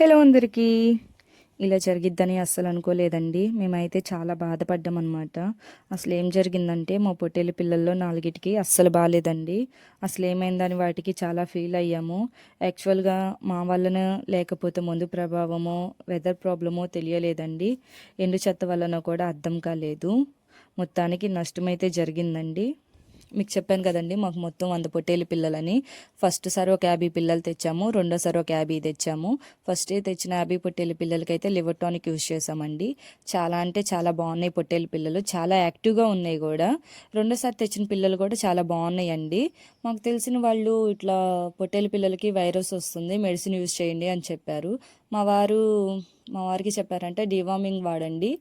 Hello అందరికీ. ఇలా జరిగిద్దని అస్సలు అనుకోలేదండి. మేమైతే చాలా బాధపడ్డాం అనమాట అసలు ఏం జరిగిందంటే మా పొట్టేలి పిల్లల్లో నాలుగిటికి అస్సలు బాగాలేదండి అసలు ఏమైందని వాటికి చాలా ఫీల్ అయ్యాము. యాక్చువల్గా మా వలన లేకపోతే ముందు ప్రభావమో వెదర్ ప్రాబ్లమో తెలియలేదండి. ఎండు చెత్త వలన కూడా అర్థం కాలేదు. మొత్తానికి నష్టమైతే జరిగిందండి. మీకు చెప్పాను కదండి మాకు మొత్తం వంద పొట్టేలు పిల్లలని. ఫస్ట్ సారి ఒక యాభై పిల్లలు తెచ్చాము రెండోసారి ఒక యాభై తెచ్చాము. ఫస్ట్ తెచ్చిన యాభై పొట్టేలు పిల్లలకైతే లివర్ టానిక్ యూజ్ చేసామండి చాలా అంటే చాలా బాగున్నాయి పొట్టేలు పిల్లలు చాలా యాక్టివ్గా ఉన్నాయి కూడా. రెండోసారి తెచ్చిన పిల్లలు కూడా చాలా బాగున్నాయండి. మాకు తెలిసిన వాళ్ళు ఇట్లా పొట్టేలు పిల్లలకి వైరస్ వస్తుంది మెడిసిన్ యూస్ చేయండి అని చెప్పారు. మా వారు మా వారికి చెప్పారంటే డివామింగ్ వాడండి.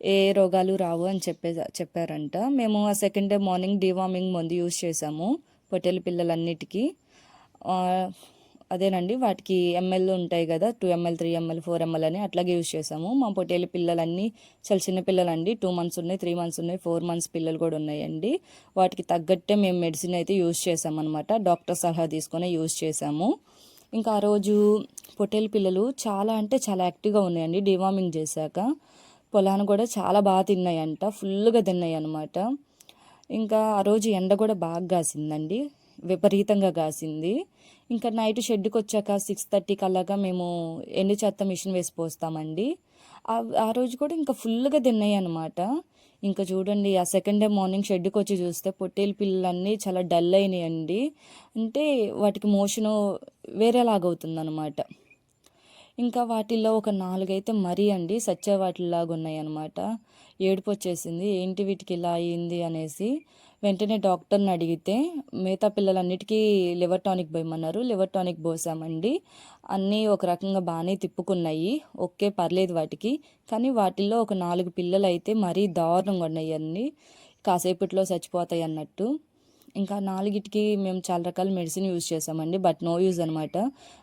ఏ రోగాలు రావు అని చెప్పే చెప్పారంట. మేము ఆ సెకండ్ డే మార్నింగ్ డివార్మింగ్ మందు యూజ్ చేసాము పొట్టేలు పిల్లలన్నిటికీ. అదేనండి వాటికి ఎంఎల్ ఉంటాయి కదా two ML three ML four ML అని అట్లాగే యూజ్ చేసాము. మా పొట్టేలు పిల్లలన్నీ చాలా చిన్న పిల్లలండి టూ మంత్స్ ఉన్నాయి త్రీ మంత్స్ ఉన్నాయి ఫోర్ మంత్స్ పిల్లలు కూడా ఉన్నాయండి. వాటికి తగ్గట్టే మేము మెడిసిన్ అయితే యూజ్ చేసామన్నమాట. డాక్టర్ సలహా తీసుకొని యూజ్ చేసాము. ఇంకా ఆ రోజు పొట్టేలు పిల్లలు చాలా అంటే చాలా యాక్టివ్గా ఉన్నాయండి డివార్మింగ్ చేశాక. పొలాన్ని కూడా చాలా బాగా తిన్నాయంట. ఫుల్గా తిన్నాయి అనమాట ఇంకా ఆ రోజు ఎండ కూడా బాగా కాసిందండి. విపరీతంగా కాసింది. ఇంకా నైట్ షెడ్కి వచ్చాక సిక్స్ థర్టీకి అలాగా మేము ఎండు చెత్త మిషన్ వేసి పోస్తామండి. ఆ- ఆ రోజు కూడా ఇంకా ఫుల్గా తిన్నాయి అనమాట ఇంకా చూడండి ఆ సెకండ్ డే మార్నింగ్ షెడ్కి వచ్చి చూస్తే పొట్టేలు పిల్లలన్నీ చాలా డల్ అయినాయండి. అంటే వాటికి మోషను వేరేలాగవుతుంది అనమాట ఇంకా వాటిల్లో ఒక నాలుగైతే మరీ అండి సచ్చే వాటిలాగా ఉన్నాయి అనమాట ఏడుపు వచ్చేసింది ఏంటి వీటికి ఇలా అయింది అనేసి వెంటనే డాక్టర్ని అడిగితే మిగతా పిల్లలన్నిటికీ లివర్ టానిక్ పోయమన్నారు లివర్ టానిక్ పోసామండి అన్నీ ఒక రకంగా బాగానే తిప్పుకున్నాయి. ఓకే పర్లేదు వాటికి. కానీ వాటిల్లో ఒక నాలుగు పిల్లలు అయితే మరీ దారుణంగా ఉన్నాయి అన్నీ. కాసేపట్లో చచ్చిపోతాయి అన్నట్టు ఇంకా నాలుగిటికి మేము చాలా రకాల మెడిసిన్ యూజ్ చేసామండి బట్ నో యూజ్ అనమాట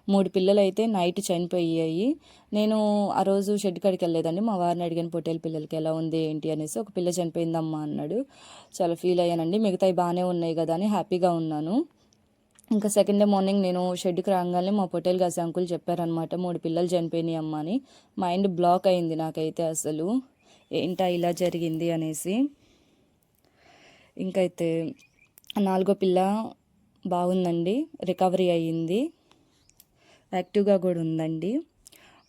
మూడు పిల్లలు అయితే నైట్ చనిపోయాయి. నేను ఆ రోజు షెడ్ కాడికి వెళ్ళలేదండి మా వారిని అడిగాను పొట్టేలు పిల్లలకి ఎలా ఉంది ఏంటి? అనేసి ఒక పిల్ల చనిపోయిందమ్మా అన్నాడు. చాలా ఫీల్ అయ్యానండి మిగతాయి బాగానే ఉన్నాయి కదా అని హ్యాపీగా ఉన్నాను. ఇంకా సెకండ్ డే మార్నింగ్ నేను షెడ్కి రాగానే మా పొటేల్ గాసి అంకుల్ చెప్పారనమాట మూడు పిల్లలు చనిపోయినాయి అమ్మ అని. మైండ్ బ్లాక్ అయింది నాకైతే అసలు. ఏంటా ఇలా జరిగింది? అనేసి. ఇంకైతే నాలుగో పిల్ల బాగుందండి. రికవరీ అయ్యింది. యాక్టివ్గా కూడా ఉందండి.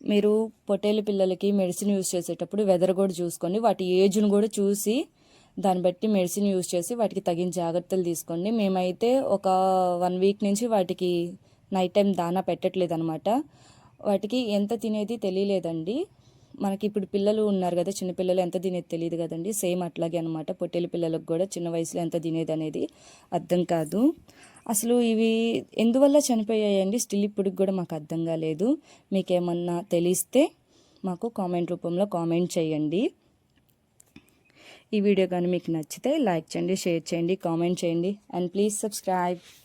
మీరు పొట్టేలు పిల్లలకి మెడిసిన్ యూజ్ చేసేటప్పుడు వెదర్ కూడా చూసుకోండి. వాటి ఏజ్ను కూడా చూసి దాన్ని బట్టి మెడిసిన్ యూజ్ చేసి వాటికి తగిన జాగ్రత్తలు తీసుకోండి. మేమైతే ఒక వన్ వీక్ నుంచి వాటికి నైట్ టైం దానా పెట్టట్లేదు అనమాట వాటికి ఎంత తినేది తెలియలేదండి. మనకి ఇప్పుడు పిల్లలు ఉన్నారు కదా చిన్నపిల్లలు ఎంత తినేది తెలియదు కదండి. సేమ్ అట్లాగే అనమాట పొట్టేలు పిల్లలకు కూడా చిన్న వయసులో ఎంత తినేది అనేది అర్థం కాదు. అసలు ఇవి ఎందువల్ల చనిపోయాయండి? స్టిల్ ఇప్పటికి కూడా మాకు అర్థం కాలేదు. మీకేమన్నా తెలిస్తే మాకు కామెంట్ రూపంలో కామెంట్ చేయండి. ఈ వీడియో కానీ మీకు నచ్చితే లైక్ చేయండి షేర్ చేయండి కామెంట్ చేయండి. And please subscribe.